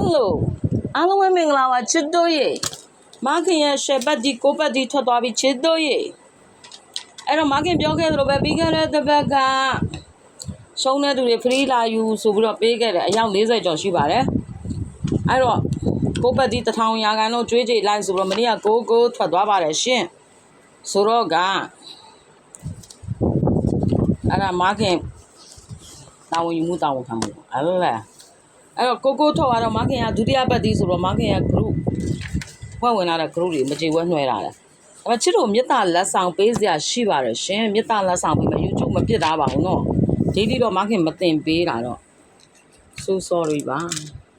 Hello အားလုံးပဲမင်္ဂလာပါချစ်တို့ရေမခင်ရဲ့ရှယ်ပတ်ဒီကိုပတ်ဒီထွက်သွားပြီချစ်တို့ရေအဲ့တော့မခင်ပြောခဲ့သလိုပဲပြီးခဲ့တဲ့တစ်ပတ်ကရှုံးတဲ့သူတွေ free လာယူဆိုပြီးတော့ပေးခဲ့တယ်အယောက်40ကျော်ရှိပါတယ်အဲ့တော့ကိုပတ်ဒီ1000ရာခိုင်နှုန်းကျွေးကြိတ်လိုက်ဆိုတော့မနေ့ကကိုကိုထွက်သွားပါတယ်ရှင်ဆိုတော့ကအဲ့ဒါမခင်တာဝန်ယူမှုတာဝန်ခံမှုအဲ့လဲ အဲ့တော့ကိုကိုထုတ်ကတော့မခင်ကဒုတိယပတ်တီးဆိုတော့မခင်က group ဖွဲ့ဝင်လာတဲ့ group တွေမကြည်ဝဲနှွှဲလာတယ်။အဲ့တော့ချစ်တို့မြတ်တာလက်ဆောင်ပေးစရာရှိပါတယ်ရှင်။မြတ်တာလက်ဆောင်ပေးမယ် YouTube မပြစ်သားပါဘူးနော်။ဒီဒီတော့မခင်မတင်ပေးတာတော့ so sorry ပါ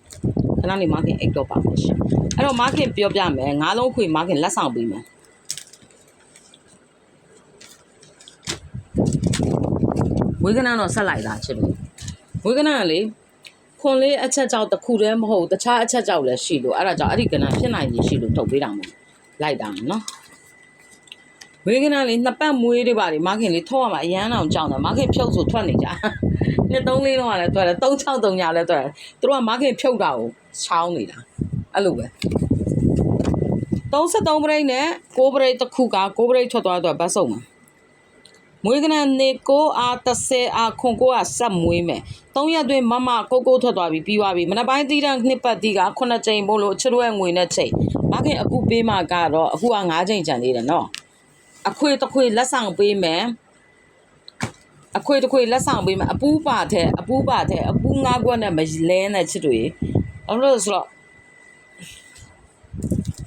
။ခဏနေမခင်အိတ်တော့ပါမယ်ရှင်။အဲ့တော့မခင်ပြောပြမယ်ငါးလုံးခွေမခင်လက်ဆောင်ပေးမယ်။ဝေကနာတော့ဆက်လိုက်တာချစ်တို့ဝေကနာကလေ ခွန်လေးအချက်ကြောက်တစ်ခုတည်းမဟုတ်တခြားအချက်ကြောက်လည်းရှိလို့အဲ့ဒါကြောင့်အဲ့ဒီကဏ္ဍဖြစ်နိုင်ရရှိလို့ထုတ်ပေးတာမို့လိုက်တာနော်ဝေကနာလေးနှစ်ပတ်မွေးတွေပါလေမခင်လေးထောက်ရမှာအရန်အောင်ကြောက်တယ်မခင်ဖြုတ်ဆိုထွက်နေကြနှစ်သုံးလေးလုံးကလည်းထွက်တယ်သုံးချောက်သုံးညာလည်းထွက်တယ်သူတို့ကမခင်ဖြုတ်တာကိုချောင်းနေတာအဲ့လိုပဲ33ပရိတ်နဲ့6ပရိတ်တစ်ခုက6ပရိတ်ထွက်သွားတော့ဗတ်စုံမှာ မွေးကနန်နေကိုအား30အားခွန်ကိုကဆက်မွေးမယ်၃ရက်တွင်မမကိုကိုထွက်သွားပြီပြီးသွားပြီမနက်ပိုင်းတီးတန်းနှစ်ပတ်တီးက9ချိန်မို့လို့ချစ်တို့ရဲ့ငွေနဲ့ချိန်မခင်အခုပေးမှကတော့အခုက9ချိန်ကျန်သေးတယ်နော်အခွေတစ်ခွေလက်ဆောင်ပေးမယ်အခွေတစ်ခွေလက်ဆောင်ပေးမယ်အပူးပါတဲ့အပူးပါတဲ့အပူးငါးခွက်နဲ့မလဲနဲ့ချစ်တို့ရေအဲ့လိုဆိုတော့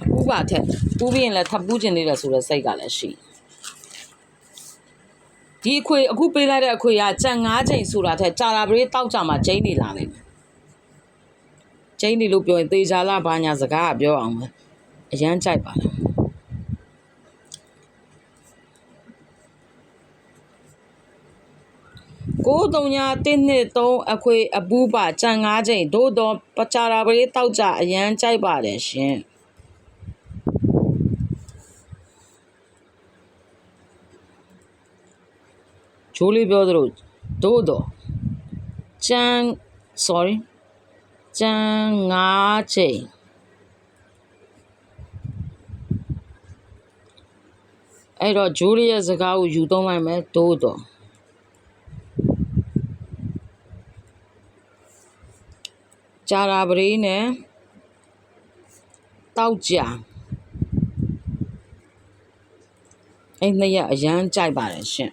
အပူးပါတဲ့ပူးပြီးရင်လည်းထပ်ပူးကျင်နေတယ်ဆိုတော့စိတ်ကလည်းရှိ ဒီအခွေအခုပေးလိုက်တဲ့အခွေကကြံ9ချိန်ဆိုတာထက်ကြာလာပရေးတောက်ကြမှာကျင်းနေလာလိမ့်မယ်ကျင်းနေလို့ပြောရင်သေချာလာဘာညာစကားကပြောအောင်ပဲအရန်ကြိုက်ပါလားကိုတုံညာတင်းနှစ်သုံးအခွေအပူးပါကြံ9ချိန်သို့တော့ပချာရာပရေးတောက်ကြအရန်ကြိုက်ပါတယ်ရှင် ချိုးလေးပြောသလိုသို့တော့ကြံ sorry ကြံ9ချိန်အဲ့တော့ဂျိုးလေးရဲ့စကားကိုယူသုံးလိုက်မယ်သို့တော့ကြာရာပရေးနဲ့တောက်ကြအဲ့နှစ်ရက်အရန်ကြိုက်ပါတယ်ရှင်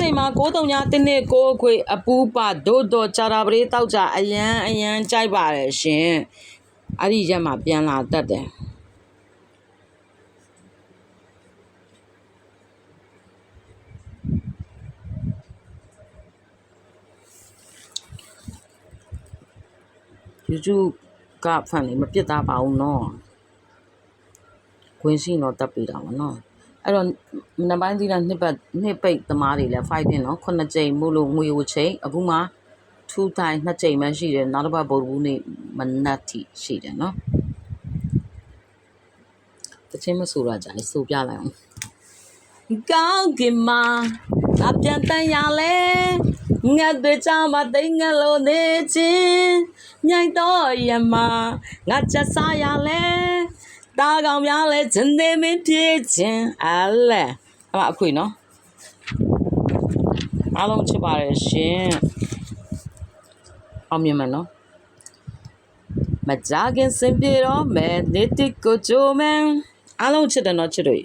ချန်ငါးချိန်မှာ6တုံညာတင်းနှစ်ကိုအခွေအပူးပါဒို့တော့ကြာရာပရေးတောက်ကြအရန်အရန်ကြိုက်ပါတယ်ရှင်အဲ့ဒီရက်မှာပြန်လာတတ်တယ်ယူတူကဖန်လေးမပြစ်သားပါဘူးနော်ခွင်းရှိတော့တက်ပေးတာပါနော် အဲ့တော့မနက်ပိုင်းသီးတာနှစ်ပတ်နှစ်ပိတ်သမားတွေလည်း fighting နော်ခုနှစ်ကြိမ်မို့လို့ငွေကိုချိန်အခုမှ2 time နှစ်ကြိမ်မှရှိတယ်နောက်တစ်ပတ်ဗုဒ္ဓဘူးနေ့မနက်ထိရှိတယ်နော်တချင်းမဆိုရကြလေဆိုပြလိုက်အောင်ကောင်းကင်မှာအပြန်တန်ရလဲငါတွေချမသိငယ်လို့နေချင်းမြိုင်တော့ရမငါချက်စားရလဲ တာကောင်များလဲဇင်းသေးမင်းဖြစ်ချင်းအလဲအမအခွေနော်အားလုံးချစ်ပါတယ်ရှင်အောင်မြင်မယ်နော်မကြခင်စင်ပြေတော့မယ်နေတိကိုကြိုးမယ်အားလုံးချစ်တယ်နော်ချစ်တို့